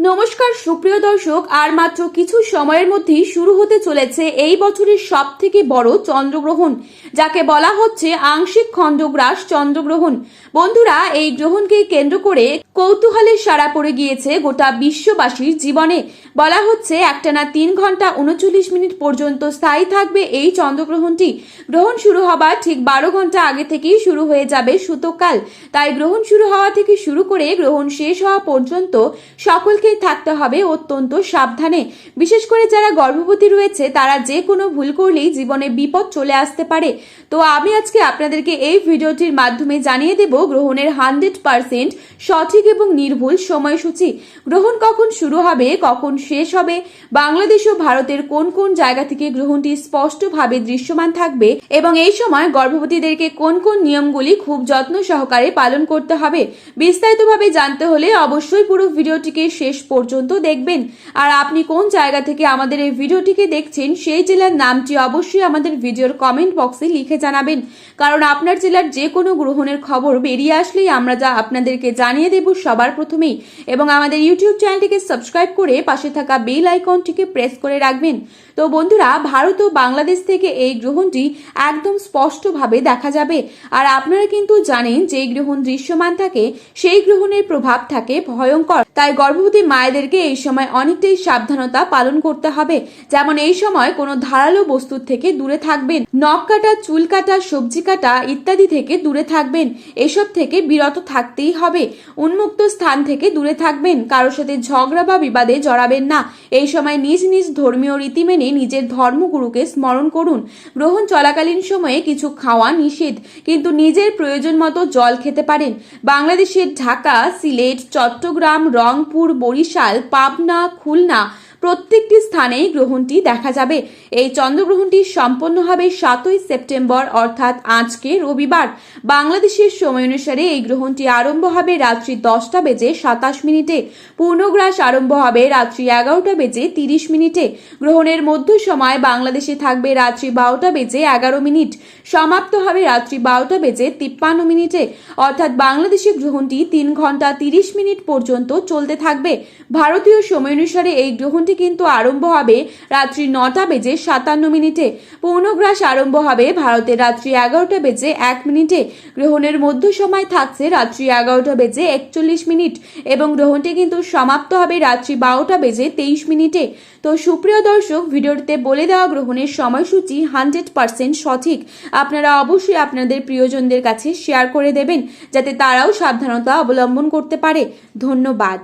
নমস্কার, সুপ্রিয় দর্শক। আর মাত্র কিছু সময়ের মধ্যেই শুরু হতে চলেছে এই বছরের সব থেকে বড় চন্দ্রগ্রহণ, যাকে বলা হচ্ছে আংশিক খণ্ডগ্রাস চন্দ্রগ্রহণ। বন্ধুরা, এই গ্রহণকে কেন্দ্র করে কৌতূহলের সাড়া পড়ে গিয়েছে গোটা বিশ্ববাসীর জীবনে। বলা হচ্ছে একটানা তিন ঘণ্টা উনচল্লিশ মিনিট পর্যন্ত স্থায়ী থাকবে এই চন্দ্রগ্রহণটি। গ্রহণ শুরু হবার ঠিক বারো ঘণ্টা আগে থেকেই শুরু হয়ে যাবে সূতককাল তাই গ্রহণ শুরু হওয়া থেকে শুরু করে গ্রহণ শেষ হওয়া পর্যন্ত সকলকেই থাকতে হবে অত্যন্ত সাবধানে। বিশেষ করে যারা গর্ভবতী রয়েছে, তারা যে কোনো ভুল করলেই জীবনে বিপদ চলে আসতে পারে। তো আমি আজকে আপনাদেরকে এই ভিডিওটির মাধ্যমে জানিয়ে দেব গ্রহণের হান্ড্রেড পার্সেন্ট সঠিক এবং নির্ভুল সময়সূচি। গ্রহণ কখন শুরু হবে, কখন শেষ হবে, বাংলাদেশ ও ভারতের কোন কোন জায়গা থেকে গ্রহণটি স্পষ্টভাবে দৃশ্যমান থাকবে, এবং এই সময় গর্ভবতীদেরকে কোন কোন নিয়মগুলি খুব যত্ন সহকারে পালন করতে হবে, বিস্তারিতভাবে জানতে হলে অবশ্যই পুরো ভিডিওটিকে শেষ পর্যন্ত দেখবেন। আর আপনি কোন জায়গা থেকে আমাদের এই ভিডিওটিকে দেখছেন, সেই জেলার নামটি অবশ্যই আমাদের ভিডিওর কমেন্ট বক্সে লিখে জানাবেন। কারণ আপনার জেলার যে কোনো গ্রহণের খবর বেরিয়ে আসলেই আমরা যা আপনাদেরকে জানিয়ে দেব সবার প্রথমেই। এবং আমাদের ইউটিউব চ্যানেলটিকে সাবস্ক্রাইব করে পাশে থাকা বেল আইকনটিকে প্রেস করে রাখবেন। তো বন্ধুরা, ভারত ও বাংলাদেশ থেকে এই গ্রহণটি একদম স্পষ্টভাবে দেখা যাবে। আর আপনারা কিন্তু জানেন যে গ্রহণ দৃশ্যমান থাকে, সেই গ্রহণের প্রভাব থাকে ভয়ঙ্কর। তাই গর্ভবতী মায়েদেরকে এই সময় অনেকটাই সাবধানতা পালন করতে হবে। যেমন এই সময় কোনো ধারালো বস্তুর থেকে দূরে থাকবেন। নখ কাটা, চুল কাটা, সবজি কাটা ইত্যাদি থেকে দূরে থাকবেন। এসব থেকে বিরত থাকতেই হবে। উন্মুক্ত স্থান থেকে দূরে থাকবেন। কারোর সাথে ঝগড়া বা বিবাদে জড়াবেন না। এই সময় নিজ নিজ ধর্মীয় রীতি মেনে নিজের ধর্মগুরুকে স্মরণ করুন। গ্রহণ চলাকালীন সময়ে কিছু খাওয়া নিষেধ, কিন্তু নিজের প্রয়োজন মতো জল খেতে পারেন। বাংলাদেশের ঢাকা, সিলেট, চট্টগ্রাম রংপুর বরিশাল পাবনা খুলনা প্রত্যেকটি স্থানেই গ্রহণটি দেখা যাবে। এই চন্দ্রগ্রহণটি সম্পন্ন হবে সাতই সেপ্টেম্বর, অর্থাৎ আজকে রবিবার। বাংলাদেশের সময় অনুসারে এই গ্রহণটি আরম্ভ হবে রাত্রি দশটা বেজে সাতাশ মিনিটে। পূর্ণগ্রাস আরম্ভ হবে রাত্রি এগারোটা বেজে তিরিশ মিনিটে। গ্রহণের মধ্য সময় বাংলাদেশে থাকবে রাত্রি বারোটা বেজে এগারো মিনিট। সমাপ্ত হবে রাত্রি বারোটা বেজে তিপ্পান্ন মিনিটে। অর্থাৎ বাংলাদেশে গ্রহণটি তিন ঘণ্টা তিরিশ মিনিট পর্যন্ত চলতে থাকবে। ভারতীয় সময় অনুসারে এই গ্রহণটি কিন্তু আরম্ভ হবে রাত্রি নটা বেজে সাতান্ন মিনিটে। পূর্ণগ্রাস আরম্ভ হবে ভারতের রাত্রি এগারোটা বেজে এক মিনিটে। গ্রহণের মধ্য সময় থাকছে রাত্রি এগারোটা বেজে একচল্লিশ মিনিট এবং গ্রহণটি কিন্তু সমাপ্ত হবে রাত্রি বারোটা বেজে তেইশ মিনিটে। তো সুপ্রিয় দর্শক, ভিডিওটিতে বলে দেওয়া গ্রহণের সময়সূচি হান্ড্রেড পার্সেন্ট সঠিক। আপনারা অবশ্যই আপনাদের প্রিয়জনদের কাছে শেয়ার করে দেবেন, যাতে তারাও সাবধানতা অবলম্বন করতে পারে। ধন্যবাদ।